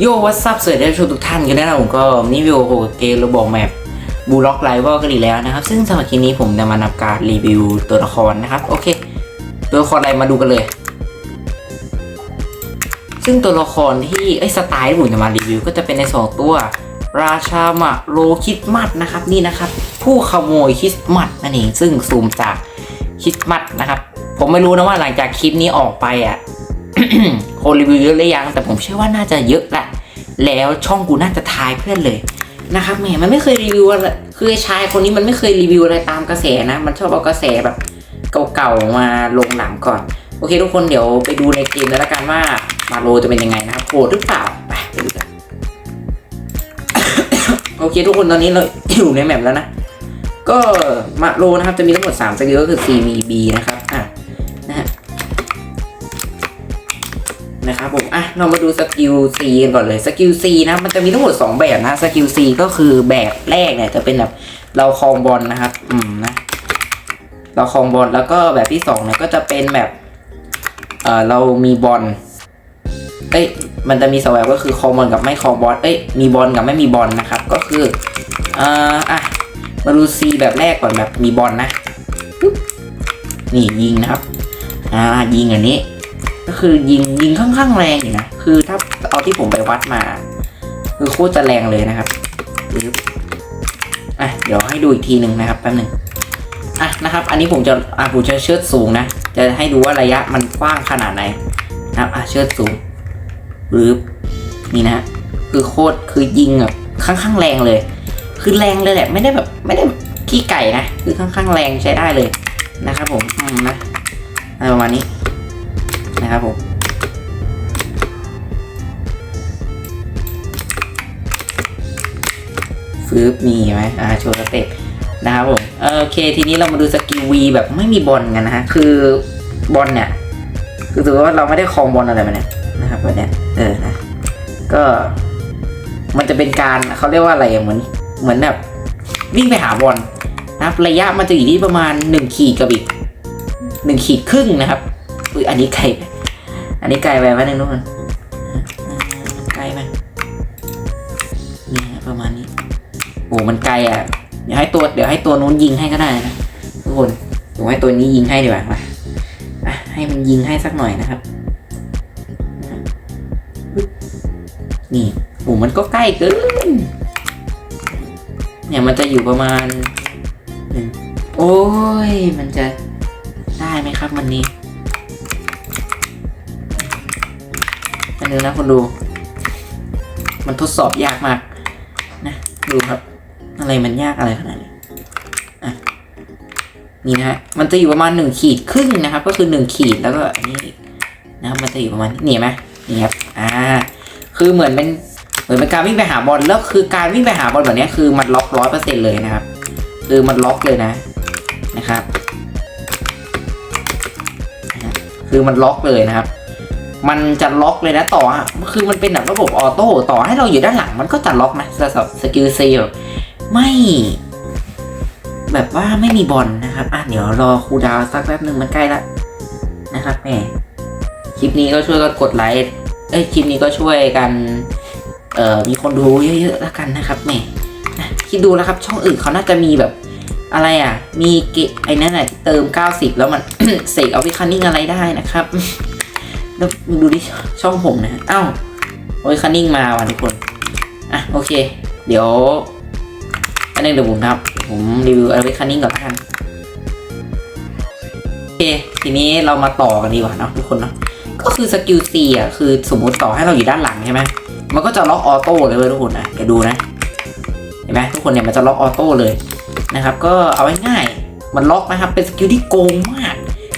โยวัสซับสวัสดีทุกทุกท่านกันนะผมก็นี่วิวโฮเกมระบบแมปบูล็อกไลฟ์กันอีกแล้วนะครับ ซึ่งสำหรับคลิปนี้ผมจะมานำการรีวิวตัวละครนะครับ โอเค ตัวละครอะไรมาดูกันเลย ซึ่งตัวละครที่ไอ้สไตล์ที่ผมจะมารีวิว ก็จะเป็นในสองตัว ราชามะโลคิดมัดนะครับนี่นะครับ ผู้ขโมยคริสต์มาสนั่นเองซึ่งซูมจากคริสต์มาสนะครับ ผมไม่รู้นะว่าหลังจากคลิปนี้ออกไปอะคนรีวิวเยอะหรือยัง แต่ผมเชื่อว่าน่าจะเยอะแหละ แล้วช่องกูน่าจะทายเพื่อนเลยนะครับแหมมันไม่เคยรีวิวอะไรคือไอ้ชายคนนี้มันไม่เคยรีวิวอะไรตามกระแสนะ มันชอบเอากระแสแบบเก่าๆมาลงหนังก่อน โอเคทุกคนเดี๋ยวไปดูในเกมแล้วละกันว่ามาโลจะเป็นยังไงนะครับโหดหรือเปล่าไปไปดูกันโอเคทุกคนตอนนี้เราอยู่ในแมปแล้วนะ ก็มาโลนะครับจะมีทั้งหมด3สกิลก็คือ CVB นะครับอะ นะครับผมอะเรามาดูสกิล C กันก่อนเลยสกิล C นะมันจะมีทั้งหมด 2 แบบนะสกิล C ก็คือแบบแรกเนี่ยจะเป็นแบบเราคลองบอลนะครับ อืมนะ เราคลองบอลแล้วก็แบบที่สองเนี่ยก็จะเป็นแบบเออเรามีบอลเอ้ยมันจะมีสวายก็คือคลองบอลกับไม่คลองบอลเอ้ยมีบอลกับไม่มีบอลนะครับ ก็คือเอ่ออะมาดูซีแบบแรกก่อนแบบมีบอลนะนี่ยิงนะครับ อ่ายิงอันนี้ ก็คือยิงยิงค่อนข้างแรงอยู่นะ คือถ้าเอาที่ผมไปวัดมา คือโคตรจะแรงเลยนะครับปึ๊บอะเดี๋ยวให้ดูอีกทีหนึ่งนะครับแป๊บหนึ่งอะนะครับ อันนี้ผมจะอะผมจะเชิดสูงนะ จะให้ดูว่าระยะมันกว้างขนาดไหนนะครับอะเชิดสูงปึ๊บนี่นะคือโคตรคือยิงแบบค่อนข้างแรงเลย คือแรงเลยแหละไม่ได้แบบไม่ได้ขี้ไก่นะ คือค่อนข้างแรงใช้ได้เลยนะครับผมอืมนะประมาณนี้ นะครับผมฟืบมีไหมอ่าโชว์สเต็ปนะครับผมโอเค ทีนี้เรามาดูสกิลวีแบบไม่มีบอลกันนะฮะ คือบอลเนี่ย คือถือว่าเราไม่ได้คลองบอลอะไรมาเนี่ยนะครับแบบเนี้ยเออนะก็มันจะเป็นการเขาเรียกว่าอะไรอะเหมือนเหมือนแบบวิ่งไปหาบอลนะครับระยะมันจะอยู่ที่ประมาณหนึ่งขีดกับอีกหนึ่งขีดครึ่งนะครับอุ้ยอันนี้ไกล อันนี้ไกลไปไหมนึงทุกคนไกลไหมนี่ประมาณนี้โอ้มันไกลอะ เดี๋ยวให้ตัวเดี๋ยวให้ตัวนู้นยิงให้ก็ได้นะทุกคนผมให้ตัวนี้ยิงให้ดีกว่ามาให้มันยิงให้สักหน่อยนะครับปึ๊บนี่โอ้มันก็ใกล้เกินเนี่ยมันจะอยู่ประมาณหนึ่งโอ้ย มันจะได้ไหมครับมันนี้ นึงนะคนดู มันทดสอบยากมาก นะดูครับ อะไรมันยากอะไรขนาดนี้อะนี่นะฮะมันจะอยู่ประมาณหนึ่งขีดครึ่งนะครับ ก็คือหนึ่งขีดแล้วก็อันนี้นะครับมันจะอยู่ประมาณนี่เห็นไหมนี่ครับอ่าคือเหมือนเป็นเหมือนเป็นการวิ่งไปหาบอลแล้วคือการวิ่งไปหาบอลแบบนี้คือมันล็อกร้อยเปอร์เซ็นเลยนะครับ คือมันล็อกเลยนะนะครับ คือมันล็อกเลยนะครับ มันจะล็อกเลยนะต่ออะคือมันเป็นแบบระบบออโต้ต่อให้เราอยู่ด้านหลังมันก็จะล็อกนะสำหรับสกิลซีไม่ แบบว่าไม่มีบอลนะครับอะเดี๋ยวรอคูดาวสักแป๊บหนึ่งมันใกล้ละนะครับแหมคลิปนี้ก็ช่วยกันกดไลค์เอ้ยคลิปนี้ก็ช่วยกัน เอ่อมีคนดูเยอะๆแล้วกันนะครับแหมนะคิดดูแล้วครับ ช่องอื่นเขาน่าจะมีแบบอะไรอะ มีเกะไอ้นั่นแหละเติม 90 แล้วมัน เสกเอาวิคันนิ่งอะไรได้นะครับ ดูดิช่องผมนะอ้าวโอ้ยคันนิ่งมาว่ะทุกคน อะโอเค เดี๋ยวอันนึงเดี๋ยวผมครับ ผมรีวิวเอาไว้คันนิ่งก่อนละกันโอเค ทีนี้เรามาต่อกันดีกว่าเนาะทุกคนเนาะก็คือสกิล C อะคือสมมติต่อให้เราอยู่ด้านหลังใช่ไหมมันก็จะล็อกออโต้เลยเว้ยทุกคนนะเดี๋ยวดูนะเห็นไหมทุกคนเนี่ยมันจะล็อกออโต้เลยนะครับ ก็เอาไว้ง่ายมันล็อกนะครับเป็นสกิลที่โกงมาก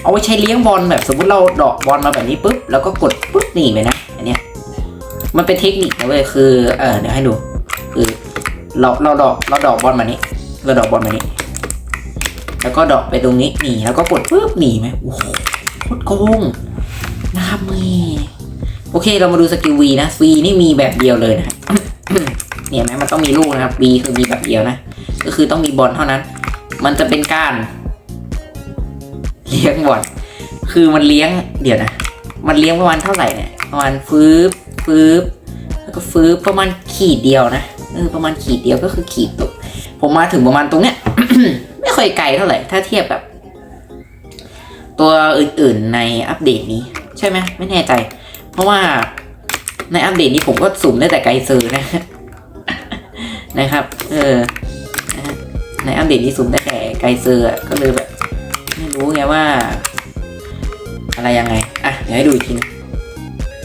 เอาไว้ใช้เลี้ยงบอลแบบสมมติเราดอกบอลมาแบบนี้ปุ๊บแล้วก็กดปุ๊บหนีไปนะอันเนี้ยมันเป็นเทคนิคนะเว้ยคือเออเดี๋ยวให้ดูคือเราเราดอกเราดอกบอลมานี้เราดอกบอลมานี้ แล้วก็ดอกไปตรงนี้หนีแล้วก็กดปุ๊บหนีไหมโอ้โหโคตรโกงนะครับม่โอเคเรามาดูสกิล V นะ V นี่มีแบบเดียวเลยนะเนี่ยไหมมันต้องมีลูกนะครับ B คือมีแบบเดียวนะก็คือต้องมีบอลเท่านั้น มันจะเป็นการ เลี้ยงบอลคือมันเลี้ยงเดี๋ยวนะ มันเลี้ยงประมาณเท่าไหร่เนี่ยประมาณฟืบฟืบแล้วก็ฟื้นประมาณขีดเดียวนะเออประมาณขีดเดียวก็คือขีดตกผมมาถึงประมาณตรงเนี้ยไม่ค่อยไกลเท่าไหร่ถ้าเทียบกับตัวอื่นๆในอัปเดตนี้ ใช่ไหมไม่แน่ใจ เพราะว่าในอัปเดตนี้ผมก็สุ่มได้แต่ไกลเซอร์นะนะครับ เออในอัปเดตนี้สุ่มได้แต่ไกลเซอร์อก็เลยแบบ ไม่รู้ไงว่า อะไรยังไง อะเดี๋ยวให้ดูอีกทีนึง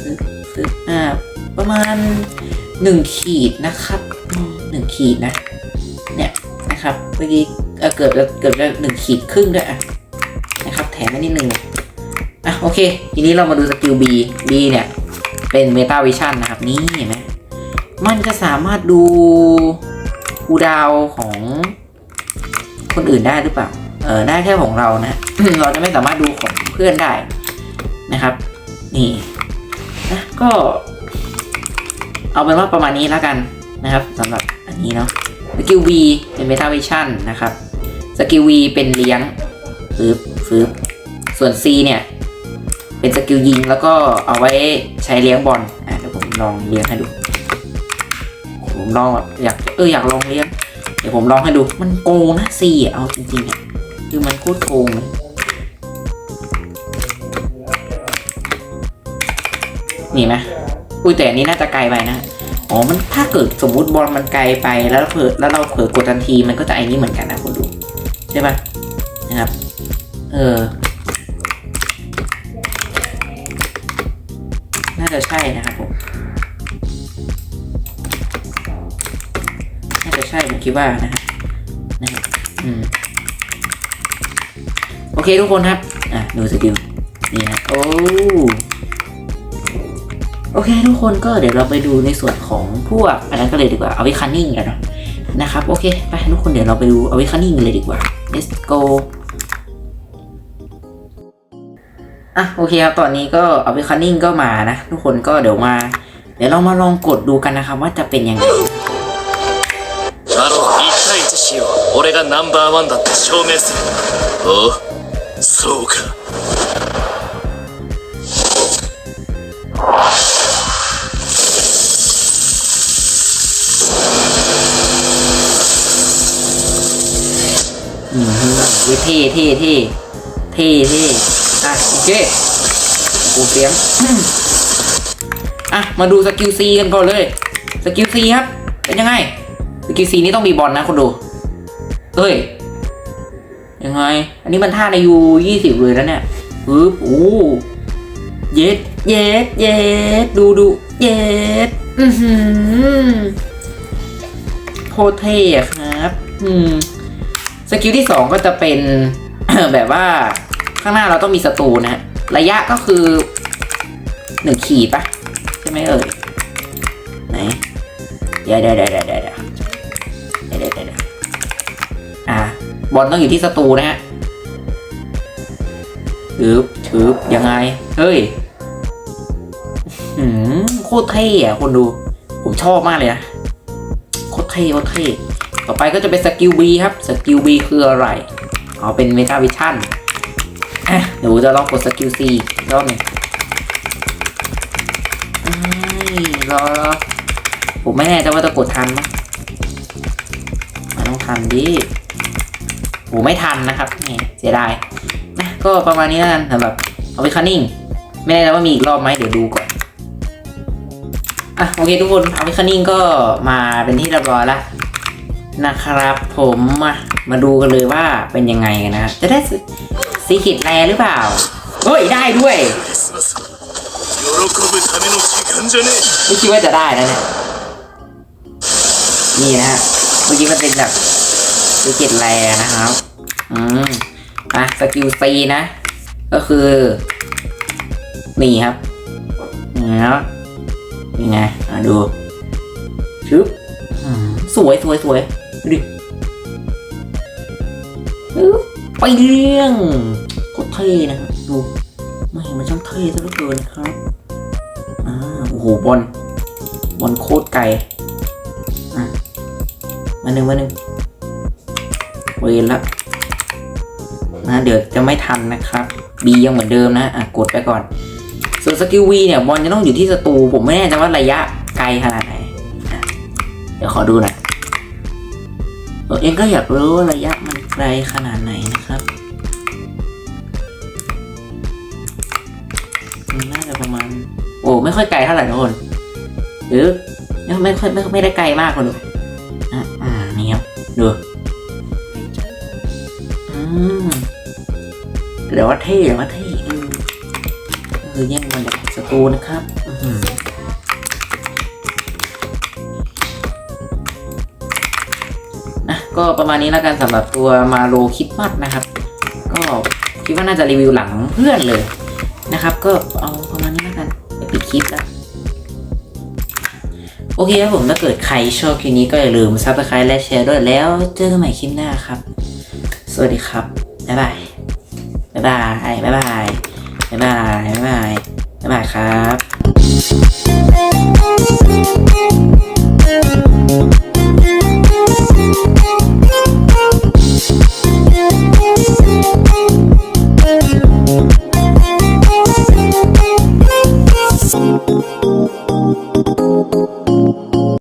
ซื้อซื้ออ่า ประมาณหนึ่งขีดนะครับหนึ่งขีดนะ เนี่ยนะครับเมื่อกี้เกือบจะเกือบจะหนึ่งขีดครึ่งด้วยอะนะครับ แถมมานิดนึงอะโอเค ทีนี้เรามาดูสกิล B B เนี่ย เป็นเมตาวิชั่นนะครับ นี่เห็นไหมมันจะสามารถดูคูดาวของคนอื่นได้หรือเปล่า เออได้แค่ของเรานะ เราจะไม่สามารถดูของเพื่อนได้นะครับ นี่นะก็ เอาเป็นว่าประมาณนี้แล้วกันนะครับสำหรับอันนี้เนาะสกิล V เป็น Meta Vision นะครับสกิล V เป็นเลี้ยงฟืบฟืบส่วน C เนี่ย เป็นสกิลยิงแล้วก็เอาไว้ใช้เลี้ยงบอลอะเดี๋ยวผมลองเลี้ยงให้ดู ผมลองแบบอยากเอออยากลองเลี้ยงเดี๋ยวผมลองให้ดูมันโกงนะ C อะเอาจริงๆอะ คือมันคตรโกงนี่ไหมอุ้ยแต่อันนี้น่าจะไกลไปนะ อ๋อ มันถ้าเกิดสมมุติบอลมันไกลไปแล้วเผลอแล้วเราเผลอกดทันทีมันก็จะไอ้นี้เหมือนกันนะคุณดูใช่ปะนะครับ เออ น่าจะใช่นะครับผม น่าจะใช่ผมคิดว่านะฮะนะครับอืม เคทุกคนครับ อ่ะ ดูสกิลนี่นะโอ้ โอเคทุกคนก็เดี๋ยวเราไปดูในส่วนของพวกอันนั้นก็เลยดีกว่าเอาไว้คันนิ่งกันเนาะนะครับโอเคไปทุกคนเดี๋ยวเราไปดูเอาไว้คันนิ่งกันเลยดีกว่า let's go อ่ะโอเคครับตอนนี้ก็เอาไว้คันนิ่งก็มานะ ทุกคนก็เดี๋ยวมา เดี๋ยวเรามาลองกดดูกันนะครับว่าจะเป็นยังไง アロー1対1しよう俺がナンバーワンだって証明するおう Ahsoka. Ừ, với thi thi thi thi thi à ok cố tiếng อะ มาดูสกิลซีกันก่อนเลย สกิลซีครับ เป็นยังไง สกิลซีนี้ต้องมีบอลนะคนดูเอ้ย ยังไง อันนี้มันท่าในยูยี่สิบเลยแล้วเนี่ยปึ๊บโอ้เย็ดเย็ดเย็ดดูดูเย็ดอือหือโคตรเท่อะครับ อืมสกิลที่สองก็จะเป็นแบบว่าข้างหน้าเราต้องมีศัตรูนะฮะระยะก็คือหนึ่งขีดปะใช่ไหมเอ่ยไหนเดี๋ยวเดี๋ยวเดี๋ยวเดี๋ยว บอลต้องอยู่ที่ศัตรูนะฮะถืบถืบยังไง เฮ้ยโคตรเท่อะคนดู ผมชอบมากเลยนะ โคตรเท่โคตรเท่ต่อไปก็จะเป็นสกิล B ครับ สกิล B คืออะไรอ๋อเป็นเมตาวิชั่นเดี๋ยวจะลองกดสกิล C อีรอบหนึ่งรอรอผมไม่แน่ใจว่าจะกดทันมั้ยมันต้องทันดิ โอ้ไม่ทันนะครับเสียดายนะก็ประมาณนี้แล้วกันสำหรับเอาไปคันนิ่งไม่ได้แล้วว่ามีอีกรอบไหมเดี๋ยวดูก่อนอะโอเคทุกคนเอาไปคันนิ่งก็มาเป็นที่รียบร้อยละนะครับผมมามาดูกันเลยว่าเป็นยังไงนนะจะได้สีขิดแรหรือเปล่าเฮ้ยได้ด้วยไม่คิดว่าจะได้นะเนี่ยนี่นะฮะเมื่อกี้มันเป็นแบบ ซีคิดแรนะครับ อืมอะสกิลซีนะ ก็คือ นี่ครับนี่นะนี่ไงอะดูชึบอืมสวยสวยสวยดูดิไปเรื่องโคตรเท่นะครับดูไม่มันช่างเท่ซะเหลือเกินครับอ่าโอ้โหบอลบอลโคตรไกลอะมาหนึ่งมาหนึ่ง เวรละนะเดี๋ยวจะไม่ทันนะครับ B ยังเหมือนเดิมนะอะกดไปก่อน ส่วนสกิล V เนี่ยบอลจะต้องอยู่ที่ศัตรูผมไม่แน่ใจว่าระยะไกลขนาดไหนเดี๋ยวขอดูหน่อยตัวเองก็อยากรู้ว่าระยะมันไกลขนาดไหนนะครับมันน่าจะประมาณ โอ้ไม่ค่อยไกลเท่าไหร่ทุกคนหรือไม่ค่อยไม่ไม่ได้ไกลมากคนดูอะอ่านี่ครับดูอืม เดี๋ยวว่าเท่เดี๋ยวว่าเท่อืมคือแย่งมันจากสตูนะครับนะก็ประมาณนี้แล้วกันสำหรับตัวมาโลคิดมัดนะครับ ก็คิดว่าน่าจะรีวิวหลังเพื่อนเลยนะครับ ก็เอาประมาณนี้แล้วกันไปปิดคลิปแล้วโอเคครับผมถ้าเกิดใครชอบคลิปนี้ก็อย่าลืม subscribe และแชร์ด้วยแล้วเจอกันใหม่คลิปหน้าครับ สวัสดีครับ บ๊ายบาย บ๊ายบาย บ๊ายบาย บ๊ายบาย บ๊ายบาย บ๊ายบายครับ